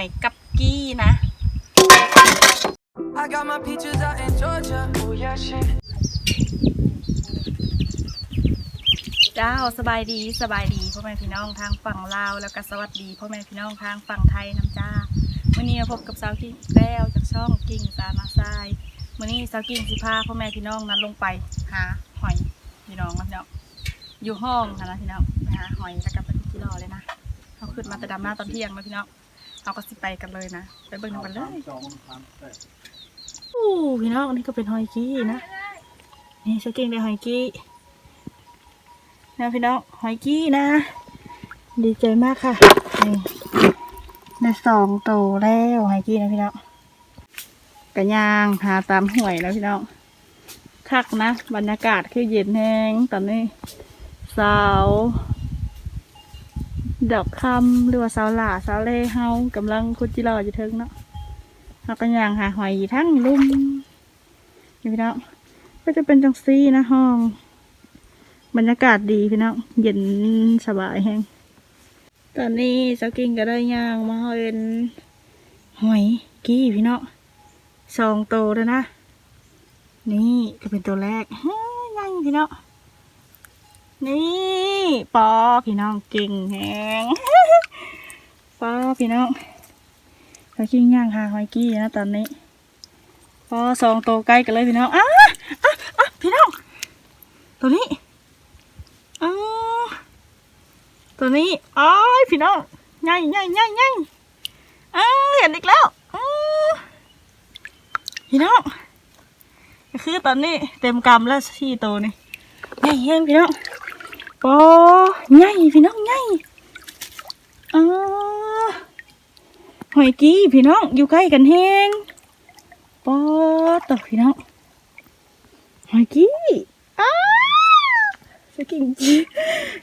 อยกับกี้นะ I got my peaches out in Georgia. Oh yeah, shit. เจ้าสบายดีสบายดีพ่อแม่พี่น้องทางฝั่งลาวแล้วก็สวัสดีพ่อแม่พี่น้องทางฝั่งไทยน้ำจ้ามื่อนี้มาพบกับสาวกิ่งแล้วจากช่องกิ่งสามาทรายมื่อนี้สาวกิ่งสิพาพ่อแม่พี่น้องนั้นลงไปหาหอยพี่น้องนะพี่น้องอยู่ห้องค่ะนะพี่น้องไปหาหอยแล้วก็ไปที่รอเลยนะเขาขึ้นมาแต่ดำหน้าตอนเที่ยงนะพี่น้อง เราก็สิไปกันเลยนะไปเบิ่งกันเลยอู้พี่น้องนี่ก็เป็นหอยกี้นะนี่สกิ่งได้หอยกี้นะพี่น้องหอยกี้นะ ดีใจมากค่ะนี่ได้สองตัวแล้วหอยกี้นะพี่น้องกระยางหาตามห่วยนะพี่น้องคักนะ บรรยากาศคือเย็นแห้งตอนนี้สาว ดอกคำหรือว่าสาวหล่าสาวเล่เฮากำลังคุดจิรออยู่เทิงเนาะเรากระยางหาหอยทั้งลุ่มนี่พี่น้องก็จะเป็นจังซี่นะห้อง บรรยากาศดีพี่น้องเย็นสบายแฮงตอนนี้สาวกิ้งก็ได้ย่างมาเห็นหอยกี้พี่น้องสองโตแล้วนะ นี่ก็เป็นตัวแรกเฮ้ยย่างพี่น้อง นี่ปอพี่น้องเก่งแฮงปอพี่น้องสาวกิ้งย่างหาหอยกี้นะตอนนี้ปอสองโตใกล้กันเลยพี่น้องอ้าอะอะพี่น้องตัวนี้อ๋อตัวนี้อ๋อพี่น้องใหญ่ใหญ่ใหญ่ใหญ่อ๋อเห็นอีกแล้วออพี่น้องคือตอนนี้เต็มกำแล้วที่โตนี่ใหญ่แห้งพี่น้อง โอ้ใหญ่พี่น้องใหญ่อ๋อหอยกี้พี่น้องอยู่ใกล้กันแห้งปอต่อพี่น้องหอยกี้อ้าสกิงจี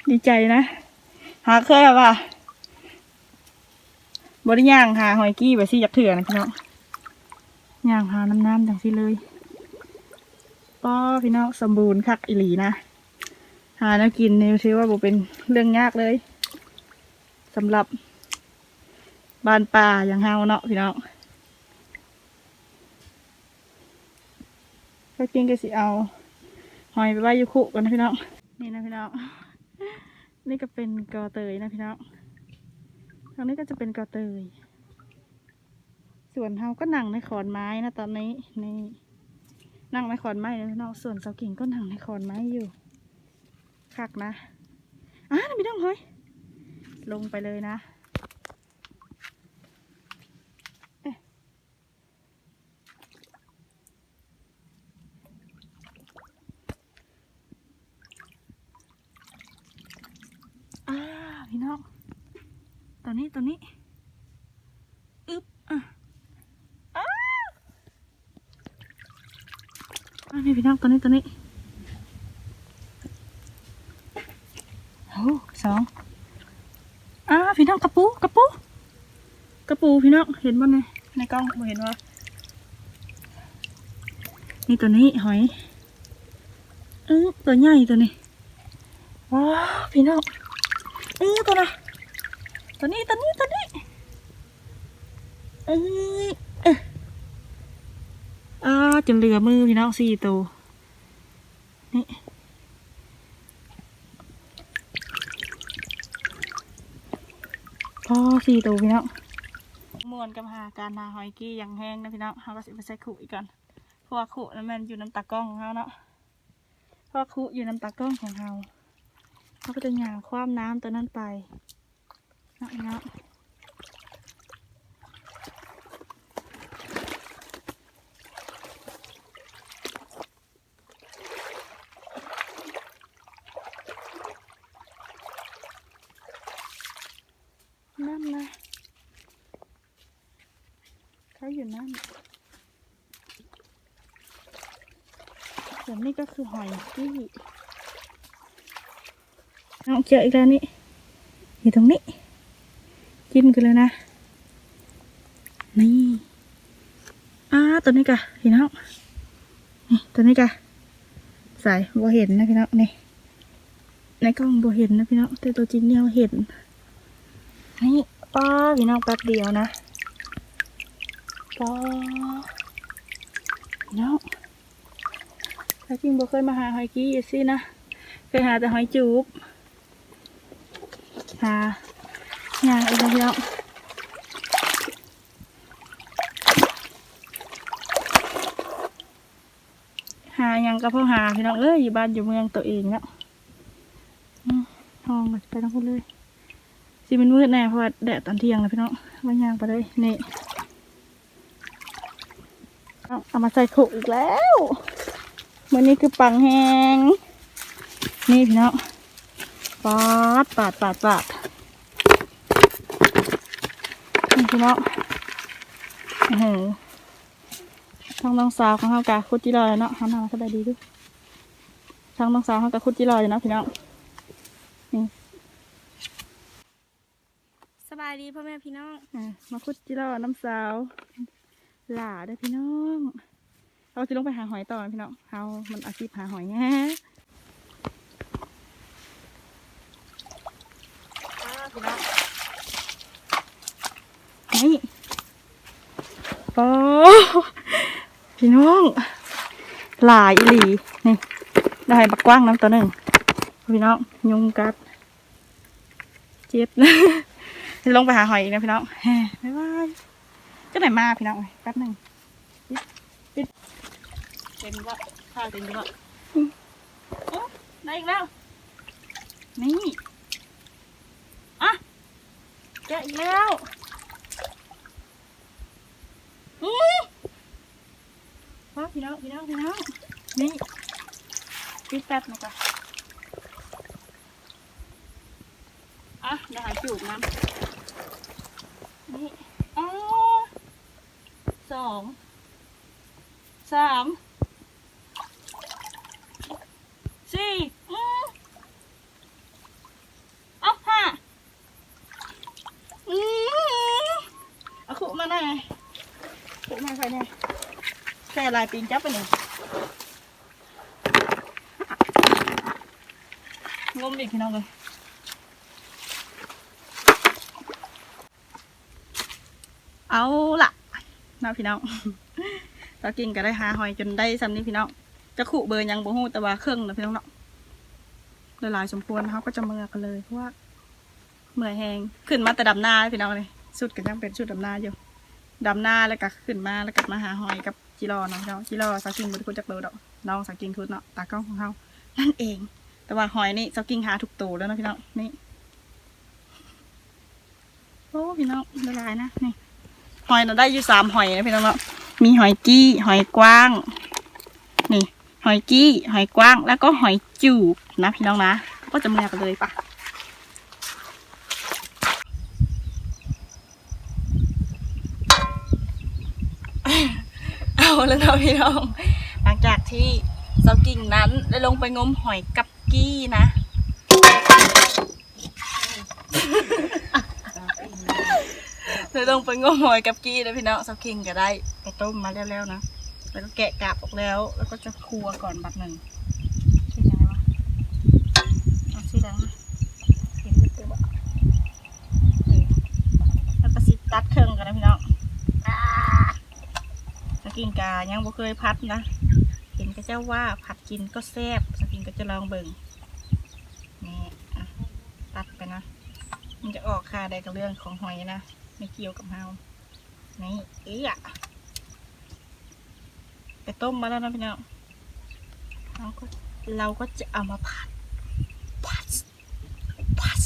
ดีใจนะ หาเคยแบบว่าบริย่างหาหอยกี้ไปสิอยากเถื่อนะพี่น้องย่างหาน้ำน้ำจังสิเลยป้อพี่น้องสมบูรณ์คักอิหลีนะ หาแล้วกินเนี่ยถือว่าบ่เป็นเรื่องยากเลยสำหรับบ้านป่าอย่างเฮาเนาะพี่น้องก็กินก็สิเอาหอยไปไว้ยูคุกันนะพี่น้องนี่นะพี่น้องนี่ก็เป็นกอเตยนะพี่น้องทางนี้ก็จะเป็นกอเตย ส่วนเฮาก็นั่งในขอนไม้นะตอนนี้นี่นั่งในขอนไม้นะพี่น้องส่วนเสากิ่งก็นั่งในขอนไม้อยู่ คักนะอะพี่น้องเฮ้ยลงไปเลยนะอ่าพี่น้องตัวนี้ตัวนี้อึ๊บอะอ้าอ่านี่พี่น้องตัวนี้ตัวนี้โอ้ สองอ่าพี่น้องกระปูกระปูกระปูพี่น้องเห็นบ่เนี่ยในกล้องเห็นว่านี่ตัวนี้หอยเออตัวใหญ่ตัวนี้ว้าพี่น้องเออตัวน่ะตัวนี้ตัวนี้ตัวนี้เอ้ยเอะอ่าจนเหลือมือพี่น้องสี่ตัวนี่ พ่อสี่ตัวพี่น้องมวนกับหาการหาหอยกี้ยังแห้งนะพี่น้องเขาก็สิไปใส่ขู่อีกก่อนเพราะว่าขู่นั้นมันอยู่น้ำตากล้องของเขาเนาะเพราะว่าขู่อยู่น้ำตากล้องของเขาเขาก็จะหยางคว้ามน้ำตัวนั้นไปนะนะนั่นนะเขาอยู่นั่น ส่วนนี้ก็คือหอยที่น้องเจออีกแล้วนี่อยู่ตรงนี้ จิ้มกันเลยนะ นี่อ้าตัวนี้กะพี่น้องนี่ตัวนี้กะใส่บ่เห็นนะพี่น้องนี่ในกล้องบ่เห็นนะพี่น้องแต่ตัวจริงเนี่ยเห็นนี่ป้าพี่น้องแป๊บเดียวนะปอเนาะ ถ้าจริงบ่เคยมาหาหอยกี้สินะ เคยหาแต่หอยจูบ หาอย่างอีกแล้วหาอย่างก็พอหาพี่น้องเอ้ยอยู่บ้านอยู่เมืองตัวเองเนาะอืมห้องไปทั้งคนเลยสิมันมืดแน่เพราะว่าแดดตอนเที่ยงเลยพี่น้องมันย่างไปเลยนี่เอาเอามาใส่ถุงอีกแล้ว มือนี้คือปังแหงนี่พี่น้องปาดปาดปาดปาดนี่พี่น้องโอ้โหทางน้องสาวของเขากะคุดจิรอยเนาะหันหน้ามาสบายดีด้วยทางน้องสาวเขากะคุดจิรอยอยู่เนาะพี่น้องสบายดีพ่อแม่พี่น้องอะมาคุดจิรอน้ำสาว หล่าเด้อพี่น้อง เราจะลงไปหาหอยต่อนพี่น้องเรามันอาชีพหาหอยแง่นี่โอ้พี่น้อง หลายอีหลีนี่ได้บักกว้างน้ำตัวหนึ่งพี่น้องยุงกัด เจ็บจะลงไปหาหอยอีกนะพี่น้องบ๊ายบายก็ไหนมาพี่น้องแป๊บหนึ่ง เต็มวะข้าวเต็มวะโอ้ได้อีกแล้ว นี่อะแกะอีกแล้วอือว้าพี่น้องพี่น้องพี่น้องนี่ปิดแป๊บหนะจ๊ะอะเดี๋ยวหาจูบน้ำนี่อ๋อสองสามสี่อืมเอาห้าอืมเอาขุมาหน่อยขุมาใครเนี่ยแค่ลายปีนจับไปหนึ่งงมอีกพี่น้องเลยเอาล่ะน้าพี่น้องตากินก็ได้หาหอยจนได้ซ้ำนี้พี่น้องจะขู่เบอร์ยังบ่ฮู้แต่ว่าเครื่องนะพี่น้องเนาะหลายๆสมควรเขาก็จะเมื่อกันเลยเพราะว่าเมื่อยแหงขึ้นมาแต่ดำนาพี่น้องเลยสุดก็ยังเป็นชุดดำนาอยู่ดำนาแล้วก็ขึ้นมาแล้วก็มาหาหอยกับ จิรอเนาะพี่น้องจิรอสากิงบริคุณจักเบอร์ดอกน้องสากิงทุดเนาะตากล้องของเขานั่นเอง แต่ว่าหอยนี่สากิงหาถูกตัวแล้วนะพี่น้องนี่โอ้พี่น้องละลายนะนี่หอยเราได้อยู่สามหอยนะพี่น้องเนาะมีหอยจี้หอยกว้าง นี่ หอยจี้หอยกว้างแล้วก็หอยจูบนะพี่น้องนะ ก็จะมากันเลยปะ เอาแล้วเนาะพี่น้อง หลังจากที่เสากิ่งนั้นได้ลงไปงมหอยกับกี้นะเลยลงไปงมหอยกับกี้นะพี่น้องสักคิงก็ได้ไปต้มมาแล้วๆนะ แล้วก็แกะกาบออกแล้ว แล้วก็จะครัวก่อนบัดหนึ่งชื่อยังไงวะชื่อดังนะเห็นไม่เจอบ่เออแล้วก็สิตัดเครื่องกันนะพี่น้อง กินกายังบ่เคยพัดนะ เห็นก็เจ้าว่าผัดกินก็แซ่บสักกินก็จะลองเบิ่งนี่ตัดไปนะ มันจะออกค่าได้กับเรื่องของหอยนะ ไม่เกี่ยวกับเฮานี่เอ๊ะไปต้มมาแล้วนะพี่น้องเราก็เราก็จะเอามาผัด ผัด ผัด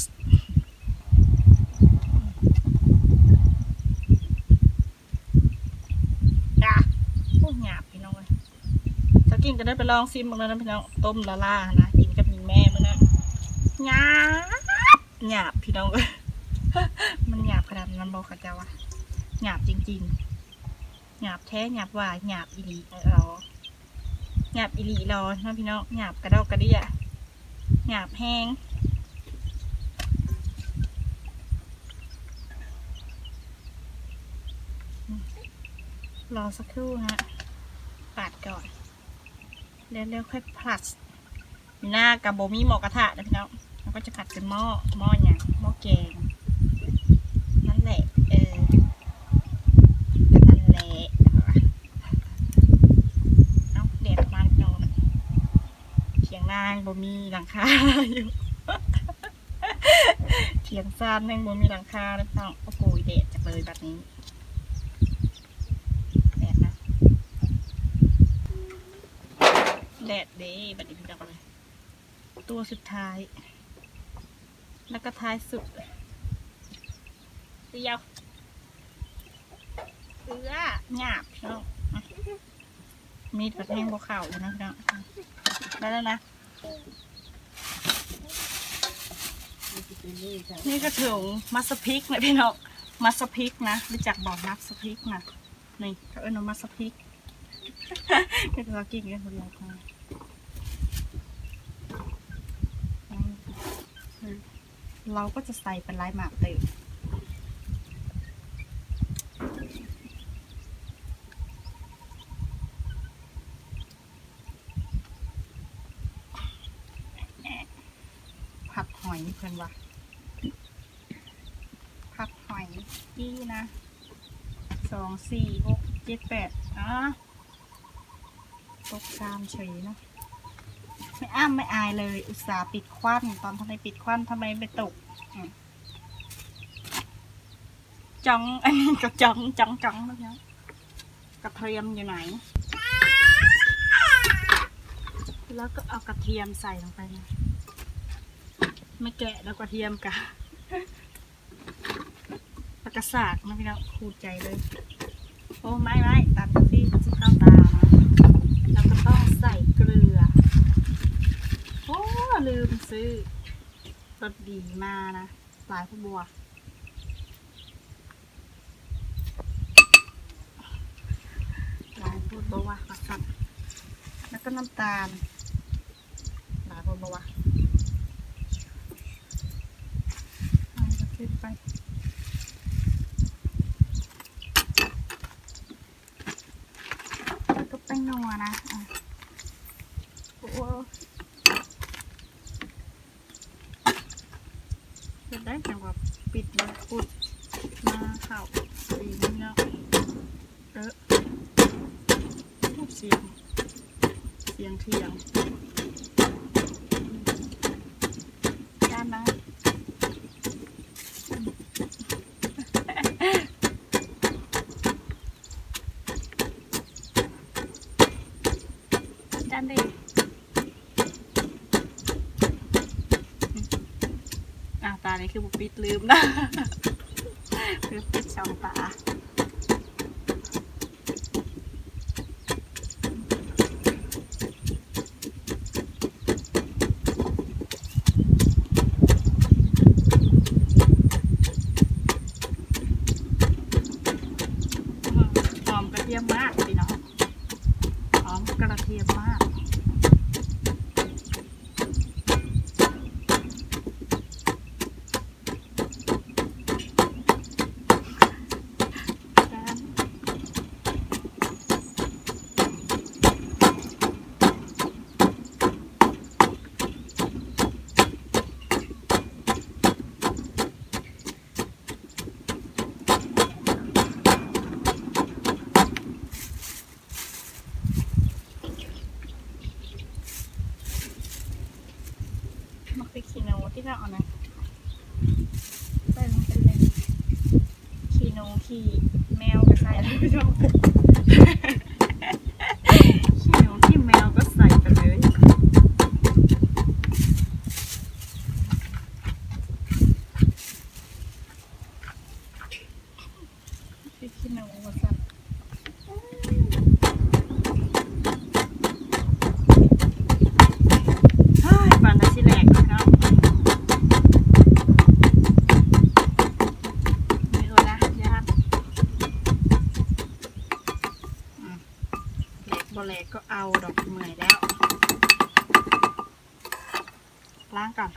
จ้ะพวกหยาบพี่น้องเลยจะ ก็ได้ไปลองซิมบางแล้วนะพี่น้องต้มละล่านะกินกับมีแม่มื่อนะหยาบหยาบพี่น้องเลยมันหยาบขนาดนั้นบอกเขาจ้าวะหยาบจริงๆหยาบแท้หยาบว่าหยาบอีหลีราหยาบอีหลีรอนะพี่น้องหยาบกระเดากระเดี่ยหยาบแห้งรอสักครู่ฮะ ปาดก่อน เร็วๆค่อยผัดมีหน้ากับโบมี่หมอกระทะนะพี่น้องล้วก็จะผัดเป็นหม้อหม้อเนี่ยหม้อแกงนั่นแหละเออนั่นและเอาเดดมันนอนเถียงนางโบมี่หลังคาอยู่เถียงซานแมงโบมี่หลังคาแล้วพี่น้องโอ้โหเดดจากเลยแบบนี้ แดดเด้บัดนี้พี่น้องเลย ตัวสุดท้าย แล้วก็ท้ายสุดเดียวเอื้อหยาบพี่น้องมีดกระแทงบวเข่าอยู่นะพี่น้องได้แล้วนะ นี่ก็ถึงมัสพิกนะพี่น้องมัสพิกนะรู้จักบอกมัสพิกนะนี่เขาเอิ้นมัสพิก ก็เรากินกันคนเดียวกันเราก็จะใส่เป็นลายหมากเลยผัดหอยเพื่อนวะผัดหอยนี่นะสองสี่หกเจ็ดแปดอะ ตกชามเฉยเนาะไม่อ้ามไม่อายเลย อุตส่าห์ปิดควันตอนทำไมปิดควันทำไมไม่ตกจังอันนี้ก็จังจังจังแล้วเนี่ยกระเทียมอยู่ไหน แล้วก็เอากระเทียมใส่ลงไปนะไม่แกะแล้วกระเทียมกะปากกระสากนะพี่น้องคูใจเลย โอ้ไม่ไม่ตัดที่ที่เข้าตา เราก็ต้องใส่เกลือ โอ้ลืมซื้อรสดีมานะสายพบัวลายพูดบัวมาสั่งแล้วก็น้ำตาลหลายพบัวเอาจะขึ้นไป แล้วก็แป้งนัวนะอะโอ้โห เห็นได้จังหวะปิดมาปุดมาเข่าสีนี่เงาะเออพูดเสียง เสียงเทียงด้านนะด้านดิอะตานี้ คือบุปิดลืมนะคือปิดช่องตา หอมกระเทียมมากพี่น้องหอมกระเทียมมาก มักไปคีโนที่เราเอานะใส่ลงไปเลยคีโนขี่แมวก็ใส่แล้วพี่น้องคีโนขี่แมวก็ใส่ไปเลยพี่คีโนว่าสัตว์ เฮ้ยปานนาชิแหลกนะครับไม่รู้นะยากอืมแหลกบ่แหลกก็เอาดอกเหมอยแล้ว ล้างก่อน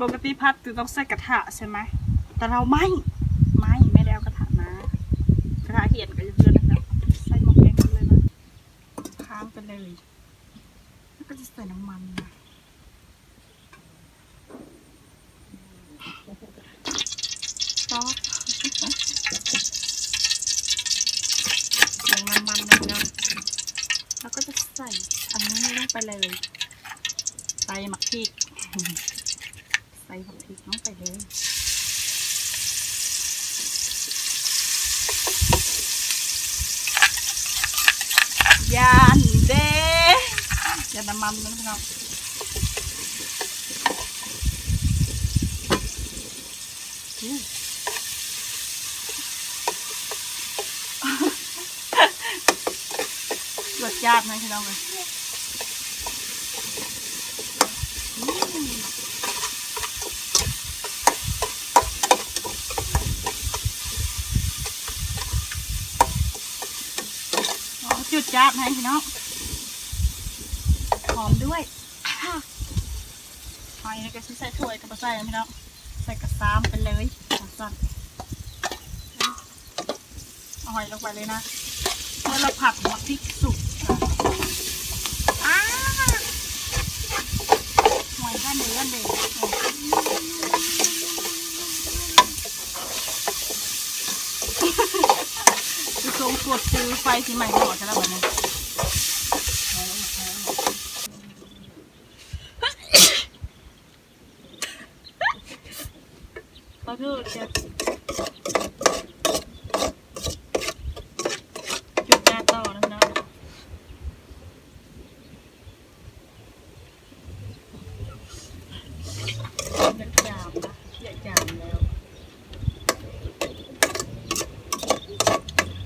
ปกติพัดจะต้องใส่กระทะใช่ไหม แต่เราไม่ ไม่ได้เอากระทะมากระทะเหียนก็จะเพื่อนนะครับ ใส่หมกแดงไปเลยนะค้างไปเลย แล้วก็จะใส่น้ำมันนะ เราก็จะใส่อันนี้ลงไปเลย ใส่หมักพริก ใส่หมักพริกลงไปเลยยานเด้ยานน้ำมันนะพี่น้องอู้รสชาตินะพี่น้องเลยอืมอ๋อ จุดจ้าบให้พี่น้องหอมด้วยหอยนี่ก็สิใส่ถ้วยกับใส่พี่น้องใส่กระซ้ำไปเลยสั่นเอาหอยลงไปเลยนะเมื่อเราผัดมักพริกสุกหอยด้านเดือด้านเดือคือทรงกดซื้อไฟสีใหม่หมดจะแล้วแบบนี้ ขอโทษจะหยุดการต่อนะพี่น้องเลือกจามนะเลือกจามแล้ว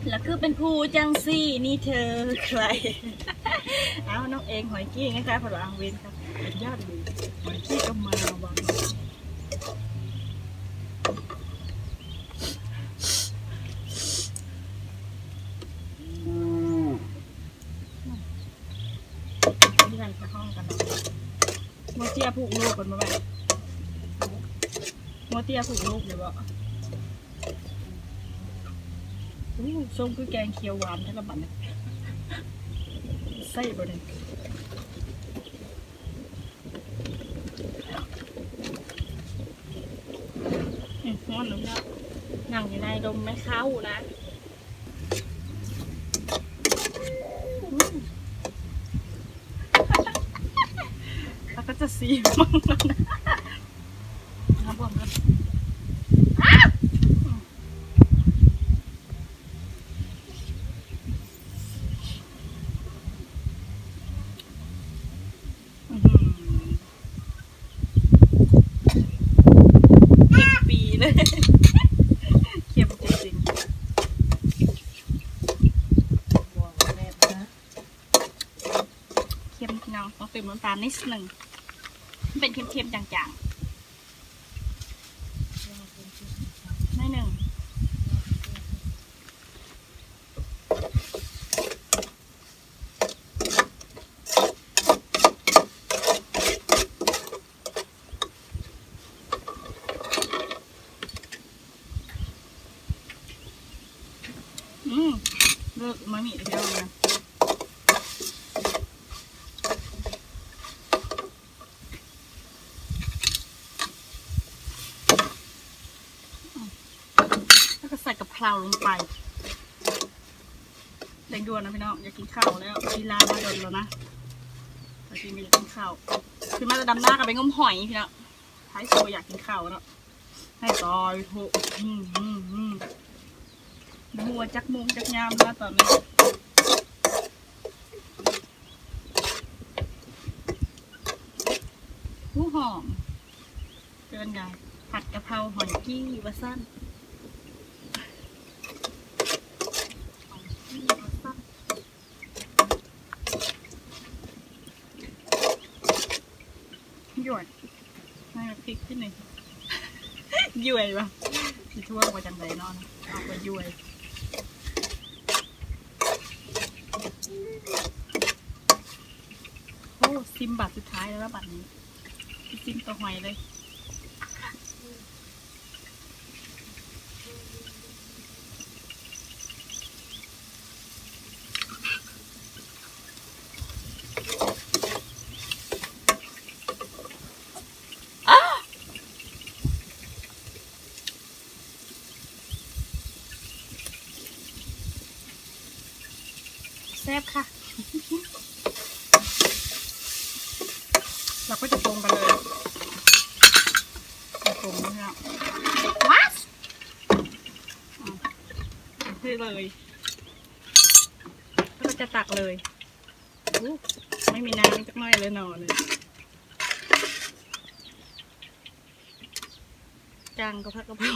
แล้วคือ เป็นผู้จังซี่นี่เธอใคร เอาน้องเองหอยกี้ไงคะผลอังเวนครับเป็นญาติเลยหอยกี้ก็มาวังเพื่อนไปห้องกันเนาะโมเตียผูกลูกกันมาไหมโมเตียผูกลูกเลยบ่อู้ ส้มคือแกงเขียวหวานทั้งละบัดเนี่ยใส่บ่เนี่ยอืมอนหนูเนาะนั่งอยู่ในดมไม่เข้านะแล้วก็จะซีมั่งนะน้ำบวมแล้วอื้อหือเข็มปีเลยเข็มจริงๆเค็มเนาะต้องเติมน้ำตาลนิดหนึ่งเป็นเค็มๆจางๆไม่หนึ่ง อืมเลิกมามีเดียวนะ แล้วก็ใส่กับเพราลงไปแดงดวนนะพี่น้องอยากกินข้าวแล้วลีลามาโดนแล้วนะอยากกินไม่อยากกินข้าวคือมาจะดำหน้ากับไปงมหอยพี่น้องท้ายสุดอยากกินข้าวแล้วให้ซอยโถอืมอืมอืมหัวจักมุงจักยามแล้วตอนนี้ผู้หอมเกินไงผัดกะเพราหอยกี้วะสั้น หยวน ให้มันพลิกขึ้นหนึ่งย้ยปะที่ชั่วมาจังไรนอนเอาไปย้ยโอ้ซิมบัตรสุดท้ายแล้วบัตรนี้ซิมตัวหอยเลย แซ่บค่ะ เราก็จะปรุงกันเลยจะปรุงนะครับวัด ที่เลยแล้วก็จะตักเลยอู้ไม่มีน้ำจักหน่อยเลยหนอเลยจางก็พักกระเพรา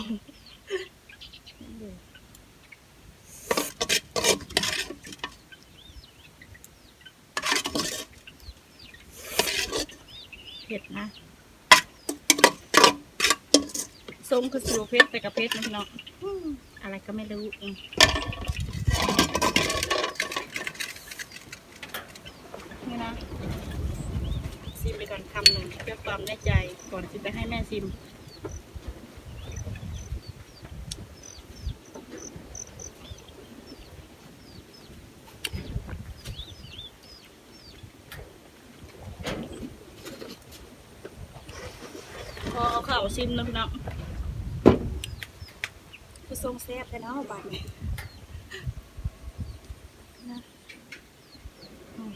เผ็ดนะ ส้มคือสูเพชรแต่กับเพชรนะพี่น้องอืมอะไรก็ไม่รู้อืมนี่นะซิมไปก่อนคำหนึ่งเพื่อความแน่ใจก่อนที่จะให้แม่ซิมพอเอาข้าวซิมนะพี่น้องคือ ทรงแซ่บแต่เนาะบัดนี้นะอืม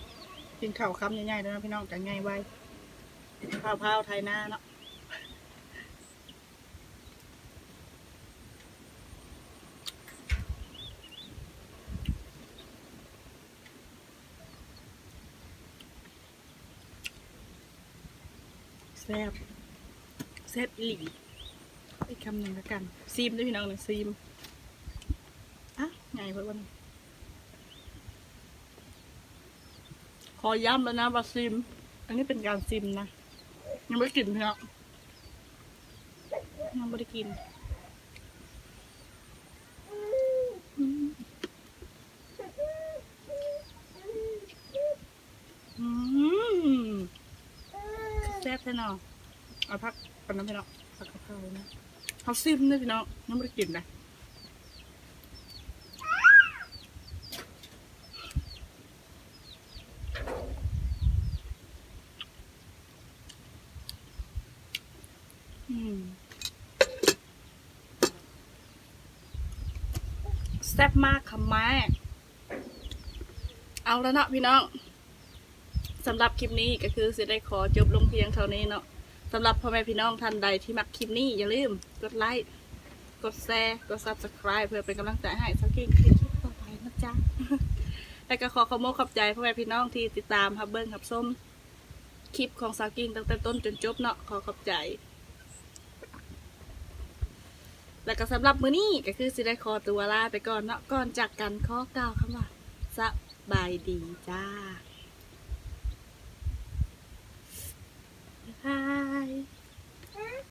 กินข้าวคำใหญ่ๆแล้วนะพี่น้องกัง่ายไวข้าวเผาไทยหน้าเนาะแซ่บแซ่บอีหลี คำหนึ่งแล้วกันซีมด้วยพี่น้องหนึ่งซีมอะไงเพื่อนขอย้ำแล้วนะว่าซีม อันนี้เป็นการซีมนะยังไม่กินพี่น้อยังไม่ได้กินแซ่บแน่นอนเอาพักกันน้ำพี่น้องพักกะเพราเลยนะ เขาซิมด้วยพี่น้องยังไม่ได้กินเลยอืมแซ่บมากค่ะแม่เอาแล้วเนาะพี่น้องสำหรับคลิปนี้ก็คือสิได้ขอจบลงเพียงเท่านี้เนาะ สำหรับพ่อแม่พี่น้องท่านใดที่มักคลิปนี้ อย่าลืมกดไลค์ กดแชร์ กด subscribe เพื่อเป็นกำลังใจให้สกิ้งคลิปต่อไปนะจ๊ะ และก็ขอขอมขอบใจพ่อแม่พี่น้องที่ติดตามฮับเบิ้งฮับส้มคลิปของสกิ้งตั้งแต่ต้นจนจบเนาะขอขอบใจ และก็สำหรับมื้อนี้ก็คือสิได้ขอตัวลาไปก่อนเนาะก่อนจากกันข้อกล่าวคำว่าสบายดีจ้า Bye.